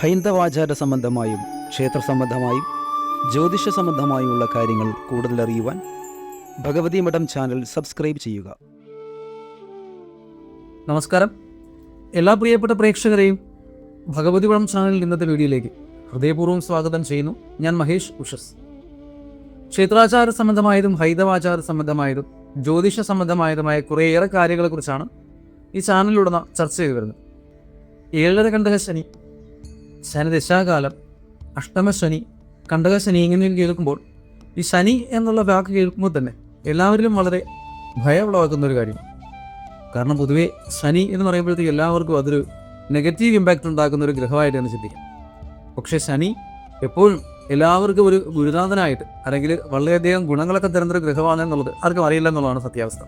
ഹൈന്ദവാചാര സംബന്ധമായും ക്ഷേത്ര സംബന്ധമായും ജ്യോതിഷ സംബന്ധമായുമുള്ള കാര്യങ്ങൾ കൂടുതൽ അറിയുവാൻ ഭഗവതി മഠം ചാനൽ സബ്സ്ക്രൈബ് ചെയ്യുക. നമസ്കാരം. എല്ലാ പ്രിയപ്പെട്ട പ്രേക്ഷകരെയും ഭഗവതി മഠം ചാനൽ ഇന്നത്തെ വീഡിയോയിലേക്ക് ഹൃദയപൂർവം സ്വാഗതം ചെയ്യുന്നു ഞാൻ മഹേഷ് ഉഷസ്. ക്ഷേത്രാചാര സംബന്ധമായതും ഹൈന്ദവാചാര സംബന്ധമായതും ജ്യോതിഷ സംബന്ധമായതുമായ കുറേയേറെ കാര്യങ്ങളെക്കുറിച്ചാണ് ഈ ചാനലിലൂടെ ചർച്ച ചെയ്തു വരുന്നത്. ഏഴര കണ്ടക ശനി ശനി അഷ്ടമ അഷ്ടമശനി കണ്ടക ശനി ഇങ്ങനെ കേൾക്കുമ്പോൾ ഈ ശനി എന്നുള്ള വാക്ക് കേൾക്കുമ്പോൾ തന്നെ എല്ലാവരിലും വളരെ ഭയമുളവാക്കുന്ന ഒരു കാര്യം കാരണം പൊതുവേ ശനി എന്ന് പറയുമ്പോഴത്തേക്ക് എല്ലാവർക്കും അതൊരു നെഗറ്റീവ് ഇമ്പാക്റ്റ് ഉണ്ടാക്കുന്ന ഒരു ഗ്രഹമായിട്ടാണ് തന്നെ ചിന്തിക്കാം പക്ഷേ ശനി എപ്പോഴും എല്ലാവർക്കും ഒരു ഗുരുനാഥനായിട്ട് അല്ലെങ്കിൽ വളരെയധികം ഗുണങ്ങളൊക്കെ തരുന്ന ഒരു ഗ്രഹമാണെന്നുള്ളത് ആർക്കും അറിയില്ല എന്നുള്ളതാണ് സത്യാവസ്ഥ.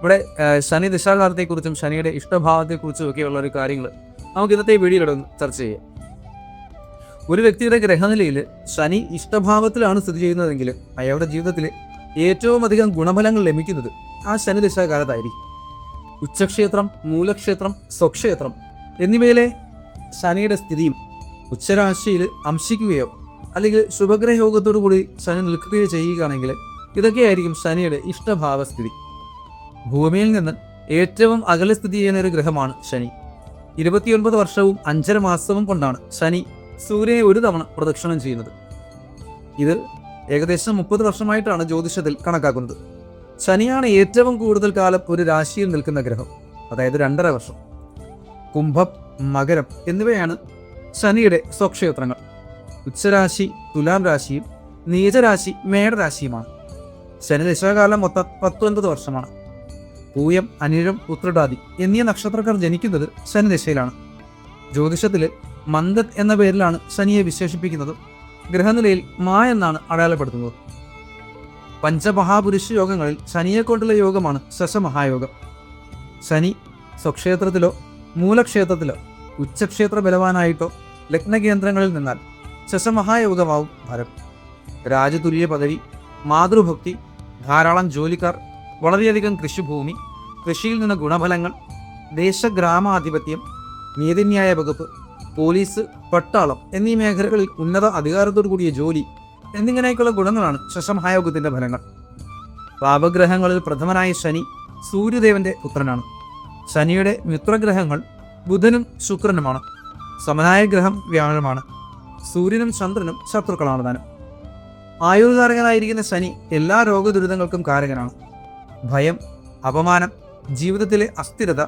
ഇവിടെ ശനി ദിശാകാലത്തെക്കുറിച്ചും ശനിയുടെ ഇഷ്ടഭാവത്തെക്കുറിച്ചും ഒക്കെയുള്ള ഒരു കാര്യങ്ങൾ നമുക്ക് ഇന്നത്തെ വീഡിയോയിലൊന്ന് ചർച്ച ചെയ്യാം. ഒരു വ്യക്തിയുടെ ഗ്രഹനിലയിൽ ശനി ഇഷ്ടഭാവത്തിലാണ് സ്ഥിതി ചെയ്യുന്നതെങ്കിൽ അയാളുടെ ജീവിതത്തിൽ ഏറ്റവും അധികം ഗുണഫലങ്ങൾ ലഭിക്കുന്നത് ആ ശനി ദശാകാലത്തായിരിക്കും. ഉച്ചക്ഷേത്രം മൂലക്ഷേത്രം സ്വക്ഷേത്രം എന്നിവയിലെ ശനിയുടെ സ്ഥിതിയും ഉച്ചരാശിയിൽ അംശിക്കുകയോ അല്ലെങ്കിൽ ശുഭഗ്രഹയോഗത്തോടു കൂടി ശനി നിൽക്കുകയോ ചെയ്യുകയാണെങ്കിൽ ഇതൊക്കെയായിരിക്കും ശനിയുടെ ഇഷ്ടഭാവസ്ഥിതി ഭൂമിയിൽ നിന്ന് ഏറ്റവും അകലെ സ്ഥിതി ചെയ്യുന്ന ഒരു ഗ്രഹമാണ് ശനി. ഇരുപത്തിയൊൻപത് വർഷവും അഞ്ചര മാസവും കൊണ്ടാണ് ശനി സൂര്യനെ ഒരു തവണ പ്രദക്ഷിണം ചെയ്യുന്നത്. ഇത് ഏകദേശം മുപ്പത് വർഷമായിട്ടാണ് ജ്യോതിഷത്തിൽ കണക്കാക്കുന്നത്. ശനിയാണ് ഏറ്റവും കൂടുതൽ കാലം ഒരു രാശിയിൽ നിൽക്കുന്ന ഗ്രഹം അതായത് രണ്ടര വർഷം. കുംഭം മകരം എന്നിവയാണ് ശനിയുടെ സ്വക്ഷേത്രങ്ങൾ. ഉച്ചരാശി തുലാം രാശിയും നീചരാശി മേടരാശിയുമാണ്. ശനി ദശാകാലം മൊത്തം പത്തൊൻപത് വർഷമാണ്. പൂയം അനിഴം ഉത്രടാതി എന്നീ നക്ഷത്രക്കാർ ജനിക്കുന്നത് ശനി ദശയിലാണ് ജ്യോതിഷത്തിൽ മന്ദത് എന്ന പേരിലാണ് ശനിയെ വിശേഷിപ്പിക്കുന്നത്. ഗ്രഹനിലയിൽ മാ എന്നാണ് അടയാളപ്പെടുത്തുന്നത്. പഞ്ചമഹാപുരുഷ യോഗങ്ങളിൽ ശനിയെ കൊണ്ടുള്ള യോഗമാണ് ശശമഹായോഗം. ശനി സ്വക്ഷേത്രത്തിലോ മൂലക്ഷേത്രത്തിലോ ഉച്ചക്ഷേത്ര ബലവാനായിട്ടോ ലഗ്നകേന്ദ്രങ്ങളിൽ നിന്നാൽ ശശമഹായോഗമാവും ഫലം. രാജതുല്യ പദവി മാതൃഭക്തി ധാരാളം ജോലിക്കാർ വളരെയധികം കൃഷിഭൂമി കൃഷിയിൽ നിന്ന് ഗുണഫലങ്ങൾ ദേശഗ്രാമാധിപത്യം നീതിന്യായ വകുപ്പ് പോലീസ് പട്ടാളം എന്നീ മേഖലകളിൽ ഉന്നത അധികാരത്തോടു കൂടിയ ജോലി എന്നിങ്ങനെയൊക്കെയുള്ള ഗുണങ്ങളാണ് ശശമഹായോഗത്തിന്റെ ഫലങ്ങൾ. പാപഗ്രഹങ്ങളിൽ പ്രഥമനായ ശനി സൂര്യദേവന്റെ പുത്രനാണ്. ശനിയുടെ മിത്രഗ്രഹങ്ങൾ ബുധനും ശുക്രനുമാണ്. സമനായ ഗ്രഹം വ്യാഴമാണ്. സൂര്യനും ചന്ദ്രനും ശത്രുക്കളാണ് താനും. ആയുർകാരകനായിരിക്കുന്ന ശനി എല്ലാ രോഗദുരിതങ്ങൾക്കും കാരകനാണ്. ഭയം അപമാനം ജീവിതത്തിലെ അസ്ഥിരത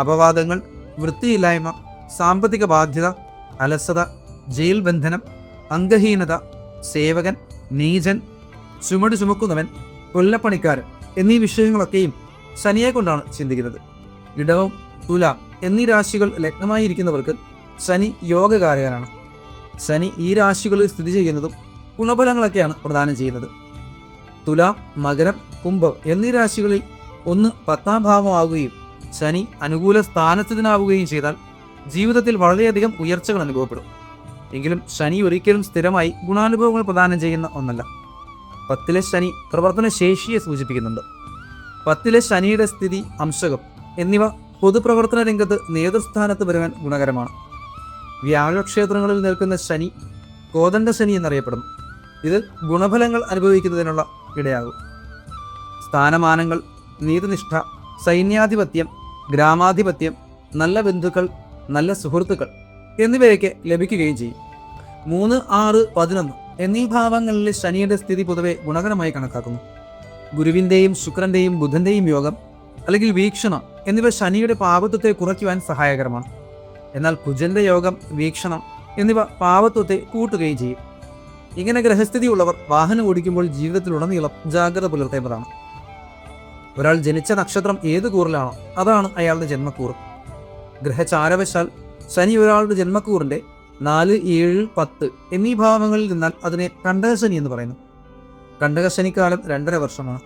അപവാദങ്ങൾ വൃത്തിയില്ലായ്മ സാമ്പത്തിക ബാധ്യത അലസത ജയിൽ ബന്ധനം അംഗഹീനത സേവകൻ നീചൻ ചുമട് ചുമക്കുന്നവൻ കൊല്ലപ്പണിക്കാരൻ എന്നീ വിഷയങ്ങളൊക്കെയും ശനിയെ കൊണ്ടാണ് ചിന്തിക്കുന്നത്. ഇടവം തുല എന്നീ രാശികൾ ലഗ്നമായിരിക്കുന്നവർക്ക് ശനി യോഗകാരകനാണ്. ശനി ഈ രാശികളിൽ സ്ഥിതി ചെയ്യുന്നതും ഗുണഫലങ്ങളൊക്കെയാണ് പ്രദാനം ചെയ്യുന്നത്. തുല മകരം കുംഭം എന്നീ രാശികളിൽ ഒന്ന് പത്താം ഭാവമാവുകയും ശനി അനുകൂല സ്ഥാനത്തിനാവുകയും ചെയ്താൽ ജീവിതത്തിൽ വളരെയധികം ഉയർച്ചകൾ അനുഭവപ്പെടും. എങ്കിലും ശനി ഒരിക്കലും സ്ഥിരമായി ഗുണാനുഭവങ്ങൾ പ്രദാനം ചെയ്യുന്ന ഒന്നല്ല. പത്തിലെ ശനി പ്രവർത്തന ശേഷിയെ സൂചിപ്പിക്കുന്നുണ്ട്. പത്തിലെ ശനിയുടെ സ്ഥിതി അംശകം എന്നിവ പൊതുപ്രവർത്തന രംഗത്ത് നേതൃസ്ഥാനത്ത് വരുവാൻ ഗുണകരമാണ്. വ്യാഴക്ഷേത്രങ്ങളിൽ നിൽക്കുന്ന ശനി കോദണ്ഡ ശനി എന്നറിയപ്പെടുന്നു. ഇത് ഗുണഫലങ്ങൾ അനുഭവിക്കുന്നതിനുള്ള ഇടയാകും. സ്ഥാനമാനങ്ങൾ നീതിനിഷ്ഠ സൈന്യാധിപത്യം ഗ്രാമാധിപത്യം നല്ല ബന്ധുക്കൾ നല്ല സുഹൃത്തുക്കൾ എന്നിവയൊക്കെ ലഭിക്കുകയും ചെയ്യും. മൂന്ന് ആറ് പതിനൊന്ന് എന്നീ ഭാവങ്ങളിലെ ശനിയുടെ സ്ഥിതി പൊതുവെ ഗുണകരമായി കണക്കാക്കുന്നു. ഗുരുവിന്റെയും ശുക്രന്റെയും ബുധന്റെയും യോഗം അല്ലെങ്കിൽ വീക്ഷണം എന്നിവ ശനിയുടെ പാപത്വത്തെ കുറയ്ക്കുവാൻ സഹായകരമാണ്. എന്നാൽ കുജന്റെ യോഗം വീക്ഷണം എന്നിവ പാപത്വത്തെ കൂട്ടുകയും ചെയ്യും. ഇങ്ങനെ ഗ്രഹസ്ഥിതിയുള്ളവർ വാഹനം ഓടിക്കുമ്പോൾ ജീവിതത്തിലുടനീളം ജാഗ്രത പുലർത്തേണ്ടതാണ്. ഒരാൾ ജനിച്ച നക്ഷത്രം ഏത് കൂറിലാണോ അതാണ് അയാളുടെ ജന്മക്കൂറ്. ഗ്രഹചാരവശാൽ ശനി ഒരാളുടെ ജന്മക്കൂറിന്റെ നാല് ഏഴ് പത്ത് എന്നീ ഭാവങ്ങളിൽ നിന്നാൽ അതിനെ കണ്ടകശനി എന്ന് പറയുന്നു. കണ്ടകശനിക്കാലം രണ്ടര വർഷമാണ്.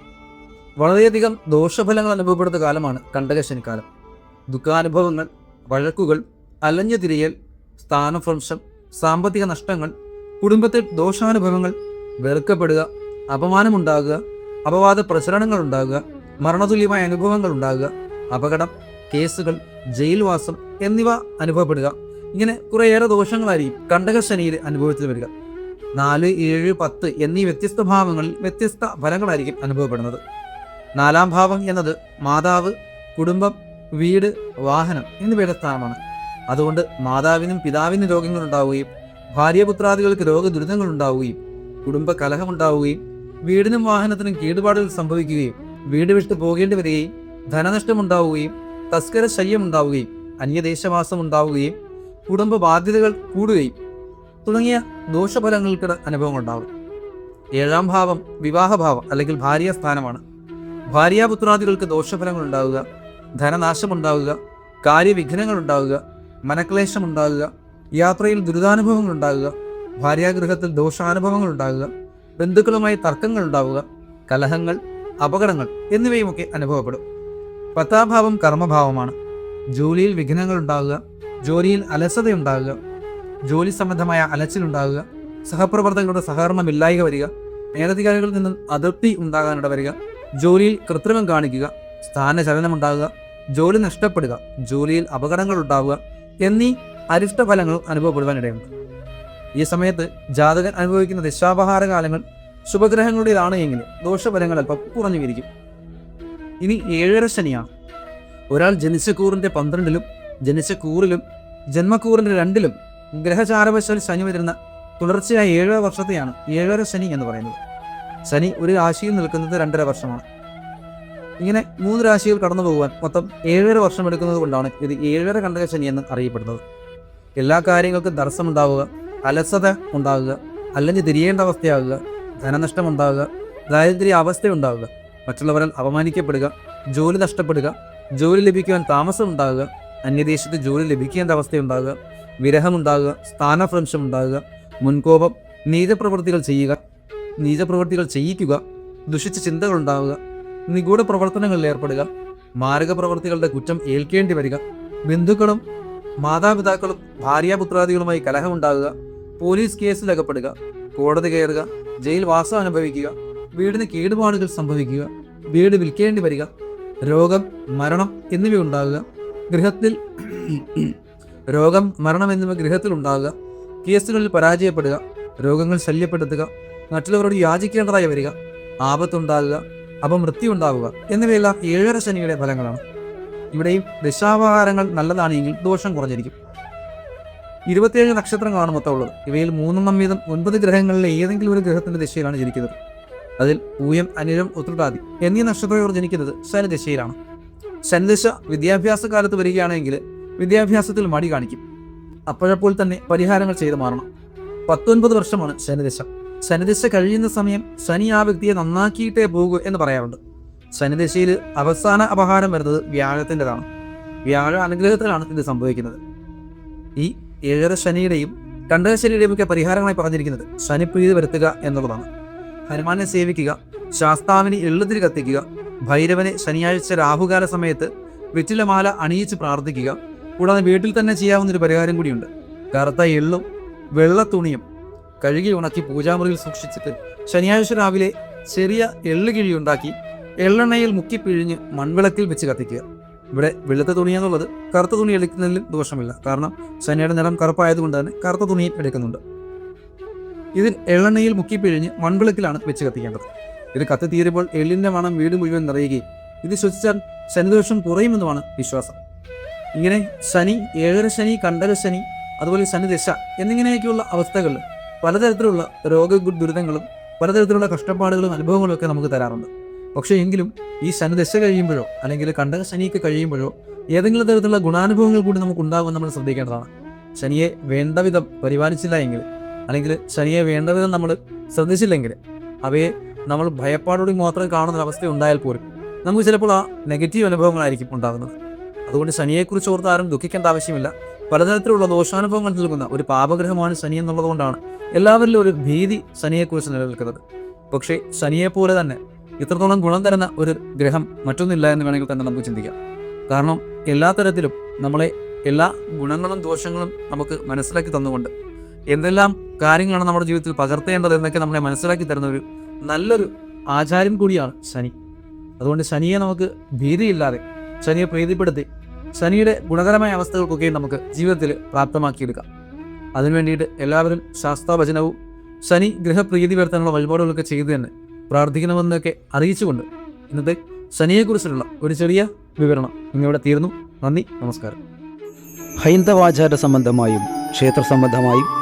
വളരെയധികം ദോഷഫലങ്ങൾ അനുഭവപ്പെടുന്ന കാലമാണ് കണ്ടകശനിക്കാലം. ദുഃഖാനുഭവങ്ങൾ വഴക്കുകൾ അലഞ്ഞു തിരിയൽ സ്ഥാനഭ്രംശം സാമ്പത്തിക നഷ്ടങ്ങൾ കുടുംബത്തിൽ ദോഷാനുഭവങ്ങൾ വെറുക്കപ്പെടുക അപമാനമുണ്ടാകുക അപവാദ പ്രസരണങ്ങൾ ഉണ്ടാകുക മരണതുല്യമായ അനുഭവങ്ങൾ ഉണ്ടാകുക അപകടം കേസുകൾ ജയിൽവാസം എന്നിവ അനുഭവപ്പെടുക. ഇങ്ങനെ കുറേയേറെ ദോഷങ്ങളായിരിക്കും കണ്ടക ശനിയിൽ അനുഭവത്തിൽ വരിക. നാല് ഏഴ് പത്ത് എന്നീ വ്യത്യസ്ത ഭാവങ്ങളിൽ വ്യത്യസ്ത ഫലങ്ങളായിരിക്കും അനുഭവപ്പെടുന്നത്. നാലാം ഭാവം എന്നത് മാതാവ് കുടുംബം വീട് വാഹനം എന്നിവയുടെ സ്ഥാനമാണ്. അതുകൊണ്ട് മാതാവിനും പിതാവിനും രോഗങ്ങൾ ഉണ്ടാവുകയും ഭാര്യപുത്രാദികൾക്ക് രോഗദുരിതങ്ങൾ ഉണ്ടാവുകയും കുടുംബ കലഹമുണ്ടാവുകയും വീടിനും വാഹനത്തിനും കേടുപാടുകൾ സംഭവിക്കുകയും വീട് വിട്ടു പോകേണ്ടി വരികയും ധനനഷ്ടമുണ്ടാവുകയും തസ്കര ശല്യം ഉണ്ടാവുകയും അന്യദേശവാസം ഉണ്ടാവുകയും കുടുംബ ബാധ്യതകൾ കൂടുകയും തുടങ്ങിയ ദോഷഫലങ്ങൾക്ക് അനുഭവം ഉണ്ടാവും. ഏഴാം ഭാവം വിവാഹഭാവം അല്ലെങ്കിൽ ഭാര്യാസ്ഥാനമാണ് ഭാര്യാപുത്രാദികൾക്ക് ദോഷഫലങ്ങൾ ഉണ്ടാവുക ധനനാശം ഉണ്ടാവുക കാര്യവിഘ്നങ്ങൾ ഉണ്ടാവുക മനക്ലേശം ഉണ്ടാകുക യാത്രയിൽ ദുരിതാനുഭവങ്ങൾ ഉണ്ടാകുക ഭാര്യാഗൃഹത്തിൽ ദോഷാനുഭവങ്ങൾ ഉണ്ടാകുക ബന്ധുക്കളുമായി തർക്കങ്ങൾ ഉണ്ടാവുക കലഹങ്ങൾ അപകടങ്ങൾ എന്നിവയുമൊക്കെ അനുഭവപ്പെടും. പത്താം ഭാവം കർമ്മഭാവമാണ്. ജോലിയിൽ വിഘ്നങ്ങൾ ഉണ്ടാകുക ജോലിയിൽ അലസതയുണ്ടാകുക ജോലി സംബന്ധമായ അലച്ചിലുണ്ടാകുക സഹപ്രവർത്തകരുടെ സഹകരണമില്ലായ്ക വരിക മേലധികാരികളിൽ നിന്നും അതൃപ്തി ഉണ്ടാകാനിട വരിക ജോലിയിൽ കൃത്രിമം കാണിക്കുക സ്ഥാനചലനമുണ്ടാകുക ജോലി നഷ്ടപ്പെടുക ജോലിയിൽ അപകടങ്ങൾ ഉണ്ടാവുക എന്നീ അരിഷ്ടഫലങ്ങൾ അനുഭവപ്പെടുവാനിടയുണ്ട്. ഈ സമയത്ത് ജാതകൻ അനുഭവിക്കുന്ന ദശാപഹാര കാലങ്ങൾ ശുഭഗ്രഹങ്ങളുടേതാണ് എങ്കിൽ ദോഷഫലങ്ങൾ അല്പം കുറഞ്ഞുവിരിക്കും ഇനി ഏഴര ശനിയാണ് ഒരാൾ ജനിച്ച കൂറിന്റെ പന്ത്രണ്ടിലും ജനിച്ച കൂറിലും ജന്മക്കൂറിന്റെ രണ്ടിലും ഗ്രഹചാരവശാൽ ശനി വരുന്ന തുടർച്ചയായ ഏഴര വർഷത്തെയാണ് ഏഴര ശനി എന്ന് പറയുന്നത്. ശനി ഒരു രാശിയിൽ നിൽക്കുന്നത് രണ്ടര വർഷമാണ്. ഇങ്ങനെ മൂന്ന് രാശികൾ കടന്നു പോകുവാൻ മൊത്തം ഏഴര വർഷം എടുക്കുന്നത് കൊണ്ടാണ് ഇത് ഏഴര കണ്ടക ശനി എന്ന് അറിയപ്പെടുന്നത്. എല്ലാ കാര്യങ്ങൾക്കും തടസ്സമുണ്ടാവുക അലസത ഉണ്ടാവുക അല്ലെങ്കിൽ തിരിയേണ്ട അവസ്ഥയാകുക ധനനഷ്ടം ഉണ്ടാവുക ദാരിദ്ര്യ അവസ്ഥ ഉണ്ടാവുക മറ്റുള്ളവരാൽ അപമാനിക്കപ്പെടുക ജോലി നഷ്ടപ്പെടുക ജോലി ലഭിക്കുവാൻ താമസം ഉണ്ടാകുക അന്യദേശത്ത് ജോലി ലഭിക്കേണ്ട അവസ്ഥയുണ്ടാകുക വിരഹമുണ്ടാകുക സ്ഥാനഭ്രംശം ഉണ്ടാകുക മുൻകോപം നീചപ്രവൃത്തികൾ ചെയ്യുക നീചപ്രവൃത്തികൾ ചെയ്യിക്കുക ദുഷിച്ച ചിന്തകൾ ഉണ്ടാവുക നിഗൂഢ പ്രവർത്തനങ്ങളിൽ ഏർപ്പെടുക മാരക പ്രവർത്തികളുടെ കുറ്റം ഏൽക്കേണ്ടി വരിക ബന്ധുക്കളും മാതാപിതാക്കളും ഭാര്യാപുത്രാദികളുമായി കലഹമുണ്ടാകുക പോലീസ് കേസിൽ അകപ്പെടുക കോടതി കയറുക ജയിൽ വാസം അനുഭവിക്കുക വീടിന് കേടുപാടുകൾ സംഭവിക്കുക വീട് വിൽക്കേണ്ടി വരിക രോഗം മരണം എന്നിവ ഉണ്ടാകുക ഗൃഹത്തിൽ രോഗം മരണം എന്നിവ ഗൃഹത്തിൽ ഉണ്ടാകുക കേസുകളിൽ പരാജയപ്പെടുക രോഗങ്ങൾ ശല്യപ്പെടുത്തുക മറ്റുള്ളവരോട് യാചിക്കേണ്ടതായി വരിക ആപത്തുണ്ടാകുക അപമൃത്യു ഉണ്ടാവുക എന്നിവയെല്ലാം ഏഴര ശനിയുടെ ഫലങ്ങളാണ്. ഇവിടെയും ദശാവഹാരങ്ങൾ നല്ലതാണെങ്കിൽ ദോഷം കുറഞ്ഞിരിക്കും. ഇരുപത്തിയേഴ് നക്ഷത്രങ്ങളാണ് മൊത്തമുള്ളത് ഇവയിൽ മൂന്നെണ്ണം വീതം ഒൻപത് ഗ്രഹങ്ങളിലെ ഏതെങ്കിലും ഒരു ഗ്രഹത്തിന്റെ ദിശയിലാണ് ജനിക്കുന്നത്. അതിൽ പൂയം അനിലം ഉത്രട്ടാതി എന്നീ നക്ഷത്രങ്ങളോട് ജനിക്കുന്നത് ശനിദശയിലാണ് ശനിദശ വിദ്യാഭ്യാസ കാലത്ത് വരികയാണെങ്കിൽ വിദ്യാഭ്യാസത്തിൽ മടി കാണിക്കും. അപ്പോഴപ്പോൾ തന്നെ പരിഹാരങ്ങൾ ചെയ്തു മാറണം. പത്തൊൻപത് വർഷമാണ് ശനിദശ ശനിദശ കഴിയുന്ന സമയം ശനി ആ വ്യക്തിയെ നന്നാക്കിയിട്ടേ പോകൂ എന്ന് പറയാറുണ്ട്. ശനിദശയിൽ അവസാന അപഹാരം വരുന്നത് വ്യാഴത്തിന്റെതാണ്. വ്യാഴ അനുഗ്രഹത്തിലാണ് ഇത് സംഭവിക്കുന്നത്. ഈ ഏഴര ശനിയുടെയും രണ്ടര ശനിയുടെയും ഒക്കെ പരിഹാരങ്ങളായി പറഞ്ഞിരിക്കുന്നത് ശനിപ്രീതി വരുത്തുക എന്നുള്ളതാണ്. ഹനുമാനെ സേവിക്കുക ശാസ്താവിനെ എള്ളുതിരി കത്തിക്കുക ഭൈരവനെ ശനിയാഴ്ച രാഹുകാല സമയത്ത് വെറ്റിലമാല അണിയിച്ച് പ്രാർത്ഥിക്കുക. കൂടാതെ വീട്ടിൽ തന്നെ ചെയ്യാവുന്ന ഒരു പരിഹാരം കൂടിയുണ്ട്. കറുത്ത എള്ളും വെള്ള തുണിയും കഴുകി ഉണക്കി പൂജാമുറിയിൽ സൂക്ഷിച്ചിട്ട് ശനിയാഴ്ച രാവിലെ ചെറിയ എള്ള് കിഴി ഉണ്ടാക്കി എള്ളെണ്ണയിൽ മുക്കി പിഴിഞ്ഞ് മൺവിളക്കിൽ വെച്ച് കത്തിക്കുക. ഇവിടെ വെളുത്ത തുണിയെന്നുള്ളത് കറുത്ത തുണി എടുക്കുന്നതിലും ദോഷമില്ല. കാരണം ശനിയുടെ നിറം കറുപ്പായതുകൊണ്ട് തന്നെ കറുത്ത തുണിയും എടുക്കുന്നുണ്ട്. ഇതിൽ എള്ളെണ്ണയിൽ മുക്കി പിഴിഞ്ഞ് മൺവിളക്കിലാണ് വെച്ച് കത്തിക്കേണ്ടത്. ഇത് കത്തി തീരുമ്പോൾ എള്ളിന്റെ മണം വീട് മുഴുവൻ നിറയുകയും ഇത് ശ്വസിച്ചാൽ ശനിദോഷം കുറയുമെന്നുമാണ് വിശ്വാസം. ഇങ്ങനെ ശനി ഏഴര ശനി കണ്ടക ശനി അതുപോലെ ശനി ദശ എന്നിങ്ങനെയൊക്കെയുള്ള അവസ്ഥകളിൽ പലതരത്തിലുള്ള രോഗ ദുരിതങ്ങളും പലതരത്തിലുള്ള കഷ്ടപ്പാടുകളും അനുഭവങ്ങളും ഒക്കെ നമുക്ക് തരാറുണ്ട്. പക്ഷേ എങ്കിലും ഈ ശനി ദശ കഴിയുമ്പോഴോ അല്ലെങ്കിൽ കണ്ടക ശനിയൊക്കെ കഴിയുമ്പോഴോ ഏതെങ്കിലും തരത്തിലുള്ള ഗുണാനുഭവങ്ങൾ കൂടി നമുക്ക് ഉണ്ടാകുമെന്ന് നമ്മൾ ശ്രദ്ധിക്കേണ്ടതാണ്. ശനിയെ വേണ്ട വിധം പരിപാലിച്ചില്ല എങ്കിൽ അല്ലെങ്കിൽ ശനിയെ വേണ്ട വിധം നമ്മൾ ശ്രദ്ധിച്ചില്ലെങ്കിൽ അവയെ നമ്മൾ ഭയപ്പാടോടി മാത്രം കാണുന്ന അവസ്ഥ ഉണ്ടായാൽ പോലും നമുക്ക് ചിലപ്പോൾ ആ നെഗറ്റീവ് അനുഭവങ്ങളായിരിക്കും ഉണ്ടാകുന്നത്. അതുകൊണ്ട് ശനിയെക്കുറിച്ച് ഓർത്ത് ആരും ദുഃഖിക്കേണ്ട ആവശ്യമില്ല. പലതരത്തിലുള്ള ദോഷാനുഭവങ്ങൾ നൽകുന്ന ഒരു പാപഗ്രഹമാണ് ശനി എന്നുള്ളതുകൊണ്ടാണ് എല്ലാവരിലും ഒരു ഭീതി ശനിയെക്കുറിച്ച് നിലനിൽക്കുന്നത്. പക്ഷേ ശനിയെപ്പോലെ തന്നെ ഇത്രത്തോളം ഗുണം തരുന്ന ഒരു ഗ്രഹം മറ്റൊന്നില്ല എന്ന് വേണമെങ്കിൽ തന്നെ നമുക്ക് ചിന്തിക്കാം. കാരണം എല്ലാ തരത്തിലും നമ്മളെ എല്ലാ ഗുണങ്ങളും ദോഷങ്ങളും നമുക്ക് മനസ്സിലാക്കി തന്നുകൊണ്ട് എന്തെല്ലാം കാര്യങ്ങളാണ് നമ്മുടെ ജീവിതത്തിൽ പകർത്തേണ്ടത് എന്നൊക്കെ നമ്മളെ മനസ്സിലാക്കി തരുന്ന ഒരു നല്ലൊരു ആചാര്യൻ കൂടിയാണ് ശനി. അതുകൊണ്ട് ശനിയെ നമുക്ക് ഭീതിയില്ലാതെ ശനിയെ പ്രീതിപ്പെടുത്തി ശനിയുടെ ഗുണകരമായ അവസ്ഥകൾക്കൊക്കെ നമുക്ക് ജീവിതത്തിൽ പ്രാപ്തമാക്കിയെടുക്കാം. അതിനു വേണ്ടിയിട്ട് എല്ലാവരും ശാസ്താഭജനവും ശനി ഗ്രഹപ്രീതി വരുത്താനുള്ള വഴിപാടുകളൊക്കെ ചെയ്തു തന്നെ പ്രാർത്ഥിക്കണമെന്നൊക്കെ അറിയിച്ചുകൊണ്ട് ഇന്നത്തെ ശനിയെക്കുറിച്ചുള്ള ഒരു ചെറിയ വിവരണം ഇന്നിവിടെ തീർന്നു. നന്ദി നമസ്കാരം. ഹൈന്ദവാചാര സംബന്ധമായും ക്ഷേത്ര സംബന്ധമായും